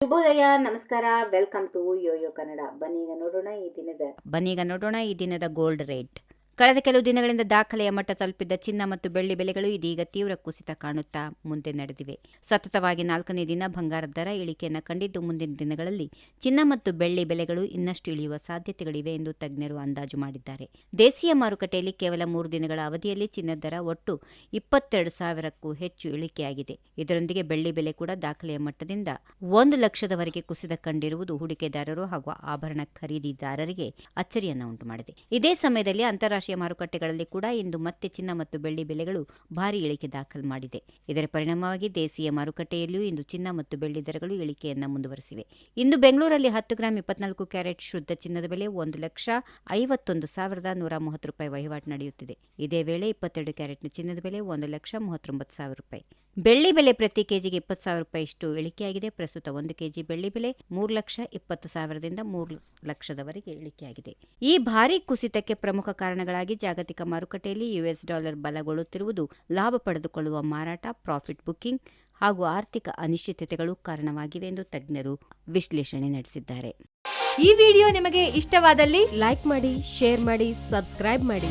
ಶುಭೋದಯ, ನಮಸ್ಕಾರ. Welcome to YoYo Kannada ಬನ್ನಿ ಈಗ ನೋಡೋಣ ಈ ದಿನದ ಬನ್ನೀಗ ನೋಡೋಣ ಈ ದಿನದ ಗೋಲ್ಡ್ ರೇಟ್ ಕಳೆದ ಕೆಲವು ದಿನಗಳಿಂದ ದಾಖಲೆಯ ಮಟ್ಟ ತಲುಪಿದ್ದ ಚಿನ್ನ ಮತ್ತು ಬೆಳ್ಳಿ ಬೆಲೆಗಳು ಇದೀಗ ತೀವ್ರ ಕುಸಿತ ಕಾಣುತ್ತಾ ಮುಂದೆ ನಡೆದಿವೆ. ಸತತವಾಗಿ ನಾಲ್ಕನೇ ದಿನ ಬಂಗಾರದ ದರ ಇಳಿಕೆಯನ್ನು ಕಂಡಿದ್ದು ಮುಂದಿನ ದಿನಗಳಲ್ಲಿ ಚಿನ್ನ ಮತ್ತು ಬೆಳ್ಳಿ ಬೆಲೆಗಳು ಇನ್ನಷ್ಟು ಇಳಿಯುವ ಸಾಧ್ಯತೆಗಳಿವೆ ಎಂದು ತಜ್ಞರು ಅಂದಾಜು ಮಾಡಿದ್ದಾರೆ. ದೇಶೀಯ ಮಾರುಕಟ್ಟೆಯಲ್ಲಿ ಕೇವಲ ಮೂರು ದಿನಗಳ ಅವಧಿಯಲ್ಲಿ ಚಿನ್ನದ ದರ ಒಟ್ಟು ಇಪ್ಪತ್ತೆರಡು ಸಾವಿರಕ್ಕೂ ಹೆಚ್ಚು ಇಳಿಕೆಯಾಗಿದೆ. ಇದರೊಂದಿಗೆ ಬೆಳ್ಳಿ ಬೆಲೆ ಕೂಡ ದಾಖಲೆಯ ಮಟ್ಟದಿಂದ ಒಂದು ಲಕ್ಷದವರೆಗೆ ಕುಸಿತ ಕಂಡಿರುವುದು ಹೂಡಿಕೆದಾರರು ಹಾಗೂ ಆಭರಣ ಖರೀದಿದಾರರಿಗೆ ಅಚ್ಚರಿಯನ್ನು ಉಂಟು ಇದೇ ಸಮಯದಲ್ಲಿ ಅಂತಾರಾಷ್ಟ್ರೀಯ ಮಾರುಕಟ್ಟೆಗಳಲ್ಲಿ ಕೂಡ ಇಂದು ಮತ್ತೆ ಚಿನ್ನ ಮತ್ತು ಬೆಳ್ಳಿ ಬೆಲೆಗಳು ಭಾರಿ ಇಳಿಕೆ ದಾಖಲು ಮಾಡಿದೆ. ಇದರ ಪರಿಣಾಮವಾಗಿ ದೇಶೀಯ ಮಾರುಕಟ್ಟೆಯಲ್ಲಿಯೂ ಇಂದು ಚಿನ್ನ ಮತ್ತು ಬೆಳ್ಳಿ ದರಗಳು ಇಳಿಕೆಯನ್ನು ಮುಂದುವರೆಸಿವೆ. ಇಂದು ಬೆಂಗಳೂರಲ್ಲಿ ಹತ್ತು ಗ್ರಾಂ ಇಪ್ಪತ್ನಾಲ್ಕು ಕ್ಯಾರೆಟ್ ಶುದ್ಧ ಚಿನ್ನದ ಬೆಲೆ ಒಂದು ಲಕ್ಷ ಐವತ್ತೊಂದು ಸಾವಿರದ ನೂರ ಮೂವತ್ತು ರೂಪಾಯಿ ವಹಿವಾಟು ನಡೆಯುತ್ತಿದೆ. ಇದೇ ವೇಳೆ ಇಪ್ಪತ್ತೆರಡು ಕ್ಯಾರೆಟ್ನ ಚಿನ್ನದ ಬೆಲೆ ಒಂದು ಲಕ್ಷ ಮೂವತ್ತೊಂಬತ್ತು ಸಾವಿರ ರೂಪಾಯಿ. ಬೆಳ್ಳಿ ಬೆಲೆ ಪ್ರತಿ ಕೆಜಿಗೆ ಇಪ್ಪತ್ತು ಸಾವಿರ ರೂಪಾಯಿ ಇಷ್ಟು ಇಳಿಕೆಯಾಗಿದೆ. ಪ್ರಸ್ತುತ ಒಂದು ಕೆಜಿ ಬೆಳ್ಳಿ ಬೆಲೆ ಮೂರು ಲಕ್ಷ ಇಪ್ಪತ್ತು ಸಾವಿರದಿಂದ ಮೂರು ಲಕ್ಷದವರೆಗೆ ಇಳಿಕೆಯಾಗಿದೆ. ಈ ಭಾರಿ ಕುಸಿತಕ್ಕೆ ಪ್ರಮುಖ ಕಾರಣಗಳಾಗಿ ಜಾಗತಿಕ ಮಾರುಕಟ್ಟೆಯಲ್ಲಿ ಯುಎಸ್ ಡಾಲರ್ ಬಲಗೊಳ್ಳುತ್ತಿರುವುದು ಲಾಭ ಪಡೆದುಕೊಳ್ಳುವ ಮಾರಾಟ, ಪ್ರಾಫಿಟ್ ಬುಕ್ಕಿಂಗ್ ಹಾಗೂ ಆರ್ಥಿಕ ಅನಿಶ್ಚಿತತೆಗಳು ಕಾರಣವಾಗಿವೆ ಎಂದು ತಜ್ಞರು ವಿಶ್ಲೇಷಣೆ ನಡೆಸಿದ್ದಾರೆ. ಈ ವಿಡಿಯೋ ನಿಮಗೆ ಇಷ್ಟವಾದಲ್ಲಿ ಲೈಕ್ ಮಾಡಿ, ಶೇರ್ ಮಾಡಿ, ಸಬ್ಸ್ಕ್ರೈಬ್ ಮಾಡಿ.